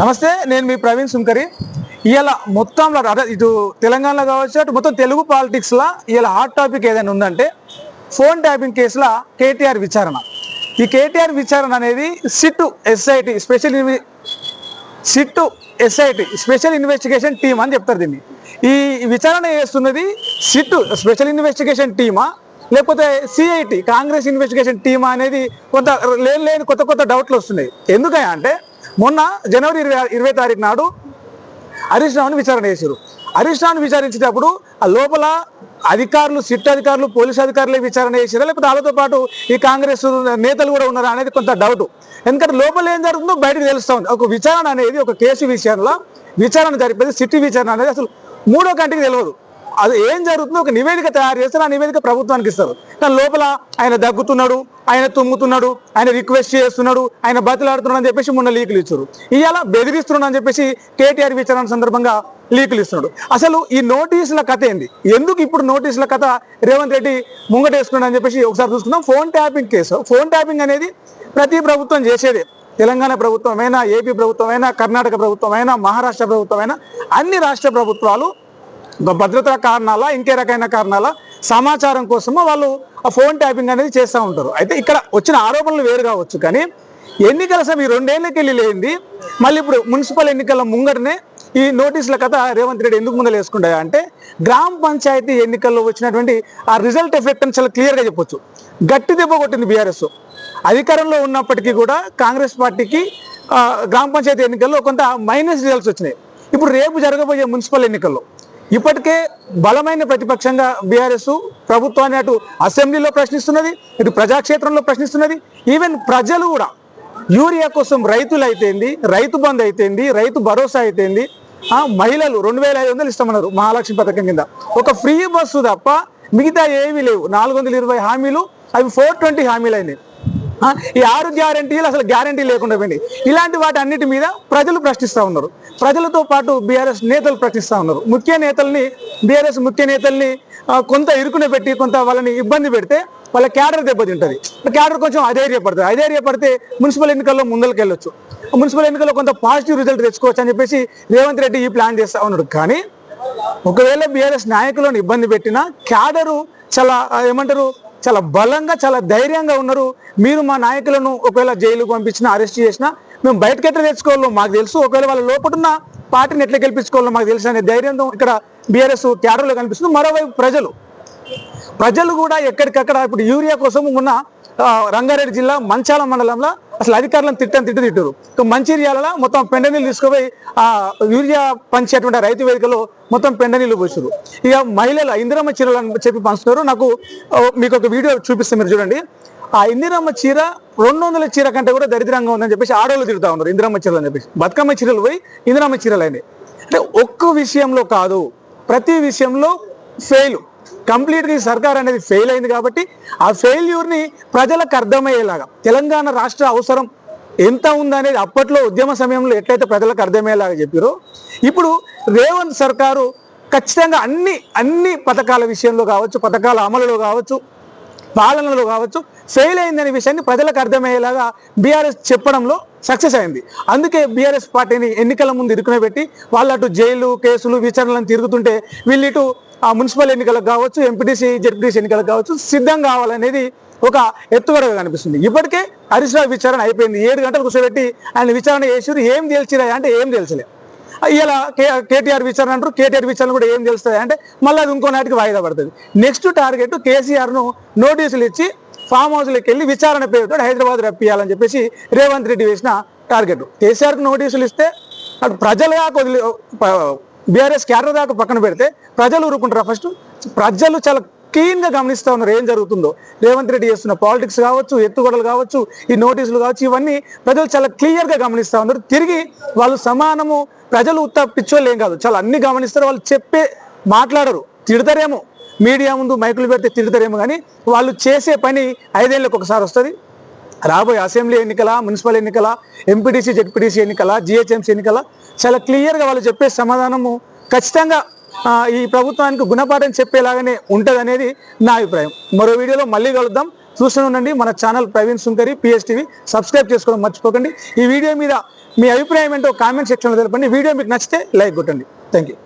నమస్తే నేను మీ ప్రవీణ్ సుంకరి. ఇవాళ మొత్తంలో అదే ఇటు తెలంగాణలో కావచ్చు అటు మొత్తం తెలుగు పాలిటిక్స్లో ఇవాళ హాట్ టాపిక్ ఏదైనా ఉందంటే ఫోన్ ట్యాపింగ్ కేసులో కేటీఆర్ విచారణ. ఈ కేటీఆర్ విచారణ అనేది SIT SIT special SIT SIT special investigation team అని చెప్తారు దీన్ని. ఈ విచారణ చేస్తున్నది సిట్ స్పెషల్ ఇన్వెస్టిగేషన్ టీమా లేకపోతే సిఐటి కాంగ్రెస్ ఇన్వెస్టిగేషన్ టీమా అనేది కొంత లేని లేని కొత్త కొత్త డౌట్లు వస్తున్నాయి. ఎందుకంటే అంటే మొన్న జనవరి ఇరవై ఇరవై తారీఖు నాడు హరీష్ రావుని విచారణ చేశారు. హరీష్ రావుని విచారించేటప్పుడు ఆ లోపల అధికారులు సిట్ అధికారులు పోలీస్ అధికారులే విచారణ చేశారా? లేకపోతే వాళ్ళతో పాటు ఈ కాంగ్రెస్ నేతలు కూడా ఉన్నారా అనేది కొంత డౌట్. ఎందుకంటే లోపల ఏం జరుగుతుందో బయటకు తెలుస్తూ ఉంది. ఒక విచారణ అనేది ఒక కేసు విషయంలో విచారణ జరిపేది సిటీ విచారణ అనేది అసలు మూడో కంటికి తెలియదు అది ఏం జరుగుతుందో ఒక నివేదిక తయారు చేస్తారు ఆ నివేదిక ప్రభుత్వానికి ఇస్తారు. కానీ లోపల ఆయన దగ్గుతున్నాడు ఆయన తుమ్ముతున్నాడు ఆయన రిక్వెస్ట్ చేస్తున్నాడు ఆయన బతిలాడుతున్నాడు అని చెప్పేసి మొన్న లీకులు ఇచ్చారు. ఇవాళ బెదిరిస్తున్నాడు అని చెప్పేసి కేటీఆర్ విచారణ సందర్భంగా లీకులు ఇస్తున్నాడు. అసలు ఈ నోటీసుల కథ ఏంది? ఎందుకు ఇప్పుడు నోటీసుల కథ రేవంత్ రెడ్డి ముంగటేసుకున్నాడు అని చెప్పేసి ఒకసారి చూసుకుందాం. Phone tapping case. Phone tapping అనేది ప్రతి ప్రభుత్వం చేసేదే. తెలంగాణ ప్రభుత్వమైనా ఏపీ ప్రభుత్వమైనా కర్ణాటక ప్రభుత్వమైనా మహారాష్ట్ర ప్రభుత్వమైనా అన్ని రాష్ట్ర ప్రభుత్వాలు భద్రతా కారణాల ఇంకే రకమైన కారణాల సమాచారం కోసము వాళ్ళు ఆ ఫోన్ ట్యాపింగ్ అనేది చేస్తూ ఉంటారు. అయితే ఇక్కడ వచ్చిన ఆరోపణలు వేరు కావచ్చు కానీ ఎన్నికల సమయం ఈ రెండేళ్ళకి వెళ్ళి లేనిది మళ్ళీ ఇప్పుడు మున్సిపల్ ఎన్నికల ముంగటనే ఈ నోటీసుల కథ రేవంత్ రెడ్డి ఎందుకు ముందలు వేసుకుంటాయా అంటే గ్రామ పంచాయతీ ఎన్నికల్లో వచ్చినటువంటి ఆ రిజల్ట్ ఎఫెక్ట్ అని చాలా క్లియర్గా చెప్పొచ్చు. గట్టి దెబ్బ కొట్టింది బీఆర్ఎస్. అధికారంలో ఉన్నప్పటికీ కూడా కాంగ్రెస్ పార్టీకి గ్రామ పంచాయతీ ఎన్నికల్లో కొంత మైనస్ రిజల్ట్స్ వచ్చినాయి. ఇప్పుడు రేపు జరగబోయే మున్సిపల్ ఎన్నికల్లో ఇప్పటికే బలమైన ప్రతిపక్షంగా బీఆర్ఎస్ ప్రభుత్వాన్ని అటు అసెంబ్లీలో ప్రశ్నిస్తున్నది ఇటు ప్రజాక్షేత్రంలో ప్రశ్నిస్తున్నది. ఈవెన్ ప్రజలు కూడా యూరియా కోసం రైతులు అయితేంది రైతు బంద్ అయితేంది రైతు భరోసా అయితేంది ఆ, మహిళలు రెండు వేల ఐదు వందలు ఇస్తామన్నారు మహాలక్ష్మి పథకం కింద. ఒక ఫ్రీ బస్సు తప్ప మిగతా ఏమీ లేవు. నాలుగు వందల ఇరవై హామీలు అవి ఫోర్ ట్వంటీ హామీలు అయినాయి ఈ ఆరు గ్యారంటీలు అసలు గ్యారంటీ లేకుండా పోయింది. ఇలాంటి వాటి అన్నిటి మీద ప్రజలు ప్రశ్నిస్తూ ఉన్నారు. ప్రజలతో పాటు బీఆర్ఎస్ నేతలు ప్రశ్నిస్తూ ఉన్నారు. ముఖ్య నేతల్ని బీఆర్ఎస్ ముఖ్య నేతల్ని కొంత ఇరుకున పెట్టి కొంత వాళ్ళని ఇబ్బంది పెడితే వాళ్ళ క్యాడర్ దెబ్బతింటది. క్యాడర్ కొంచెం అధైర్యపడుతుంది. అధైర్యపడితే మున్సిపల్ ఎన్నికల్లో ముందరికి వెళ్ళొచ్చు మున్సిపల్ ఎన్నికల్లో కొంత పాజిటివ్ రిజల్ట్ తెచ్చుకోవచ్చు అని చెప్పేసి రేవంత్ రెడ్డి ఈ ప్లాన్ చేస్తా ఉన్నాడు. కానీ ఒకవేళ బీఆర్ఎస్ నాయకులను ఇబ్బంది పెట్టినా క్యాడరు చాలా ఏమంటారు చాలా బలంగా చాలా ధైర్యంగా ఉన్నారు. మీరు మా నాయకులను ఒకవేళ జైలుకు పంపించినా అరెస్ట్ చేసినా మేము బయటకు ఎట్లా తెచ్చుకోవాలో మాకు తెలుసు. ఒకవేళ వాళ్ళ లోపటున్న పార్టీని ఎట్లా గెలిపించుకోవాలో మాకు తెలుసు అనే ధైర్యంతో ఇక్కడ బీఆర్ఎస్ క్యాడర్లో కనిపిస్తుంది. మరోవైపు ప్రజలు ప్రజలు కూడా ఎక్కడికక్కడ ఇప్పుడు యూరియా కోసం ఉన్న రంగారెడ్డి జిల్లా మంచాల మండలంలో అసలు అధికారులను తిట్టని తిట్టు తిట్టారు. మంచిర్యాలలో మొత్తం పెండ నీళ్ళు తీసుకుపోయి ఆ యూరియా పంచేటువంటి రైతు వేదికలో మొత్తం పెండ నీళ్ళు పోసారు ఇక మహిళలు ఇందిరమ్మ చీరలు అని చెప్పి పంచుతున్నారు. నాకు మీకు ఒక వీడియో చూపిస్తే మీరు చూడండి. ఆ ఇందిరమ్మ చీర రెండు వందల చీర కంటే కూడా దరిద్రంగా ఉందని చెప్పేసి ఆడవాళ్ళు తిరుగుతా ఉన్నారు ఇందిరమ్మ చీరలు అని చెప్పేసి. బతుకమ్మ చీరలు పోయి ఇందిరమ్మ చీరలు అంటే ఒక్క విషయంలో కాదు ప్రతి విషయంలో ఫెయిల్. కంప్లీట్గా ఈ సర్కార్ అనేది ఫెయిల్ అయింది కాబట్టి ఆ ఫెయిల్యూర్ని ప్రజలకు అర్థమయ్యేలాగా తెలంగాణ రాష్ట్ర అవసరం ఎంత ఉందనేది అప్పట్లో ఉద్యమ సమయంలో ఎట్లయితే ప్రజలకు అర్థమయ్యేలాగా చెప్పారో ఇప్పుడు రేవంత్ సర్కారు ఖచ్చితంగా అన్ని అన్ని పథకాల విషయంలో కావచ్చు పథకాల అమలులో కావచ్చు పాలనలో కావచ్చు ఫెయిల్ అయిందనే విషయాన్ని ప్రజలకు అర్థమయ్యేలాగా బీఆర్ఎస్ చెప్పడంలో సక్సెస్ అయింది. అందుకే బీఆర్ఎస్ పార్టీని ఎన్నికల ముందు ఇరుకునబెట్టి వాళ్ళు అటు జైలు కేసులు విచారణలను తిరుగుతుంటే వీళ్ళు ఇటు ఆ మున్సిపల్ ఎన్నికలకు కావచ్చు ఎంపీటీసీ జెడ్పీటీసీ ఎన్నికలకు కావచ్చు సిద్ధం కావాలనేది ఒక ఎత్తుగడగా కనిపిస్తుంది. ఇప్పటికే హరీష్ రావు విచారణ అయిపోయింది. ఏడు గంటలు కూర్చోబెట్టి ఆయన విచారణ చేసారు ఏం తెలిసిరా అంటే ఏం తెలిసలేదు ఇలా కేటీఆర్ విచారణ అంటారు. కేటీఆర్ విచారణ కూడా ఏం తెలుస్తుంది అంటే మళ్ళీ అది ఇంకో నాటికి వాయిదా పడుతుంది. నెక్స్ట్ టార్గెట్ కేసీఆర్ను నోటీసులు ఇచ్చి ఫామ్ హౌస్లోకి వెళ్ళి విచారణ పేరుతో హైదరాబాద్ రప్పియాలని చెప్పేసి రేవంత్ రెడ్డి వేసిన టార్గెట్ కేసీఆర్కు నోటీసులు ఇస్తే అటు ప్రజలుగా కొద్ది బీఆర్ఎస్ క్యాడర్ దాకా పక్కన పెడితే ప్రజలు ఊరుకుంటారా ఫస్ట్ ప్రజలు చాలా క్లీన్గా గమనిస్తూ ఉన్నారు ఏం జరుగుతుందో. రేవంత్ రెడ్డి చేస్తున్న పాలిటిక్స్ కావచ్చు ఎత్తుగడలు కావచ్చు ఈ నోటీసులు కావచ్చు ఇవన్నీ ప్రజలు చాలా క్లియర్గా గమనిస్తూ ఉన్నారు. తిరిగి వాళ్ళు సమానము ప్రజలు ఉత్త పిచ్చోళ్ళు ఏం కాదు. చాలా అన్ని గమనిస్తారు వాళ్ళు చెప్పే మాట్లాడరు తిడతారేమో. మీడియా ముందు మైకులు పెడితే తిడతారేమో కానీ వాళ్ళు చేసే పని ఐదేళ్ళకి ఒకసారి వస్తుంది. రాబోయే అసెంబ్లీ ఎన్నికల మున్సిపల్ ఎన్నికల ఎంపీటీసీ జెడ్పీటీసీ ఎన్నికల జిహెచ్ఎంసీ ఎన్నికల చాలా క్లియర్గా వాళ్ళు చెప్పే సమాధానము ఖచ్చితంగా ఈ ప్రభుత్వానికి గుణపాఠం చెప్పేలాగానే ఉంటుంది నా అభిప్రాయం. మరో వీడియోలో మళ్ళీ కలుద్దాం. చూస్తూ ఉండండి. మన ఛానల్ ప్రవీణ్ సుంకరి పిఎస్టీవీ సబ్స్క్రైబ్ చేసుకోవడం మర్చిపోకండి. ఈ వీడియో మీద మీ అభిప్రాయం ఏంటో కామెంట్ సెక్షన్లో తెలపండి. వీడియో మీకు నచ్చితే లైక్ కొట్టండి. Thank you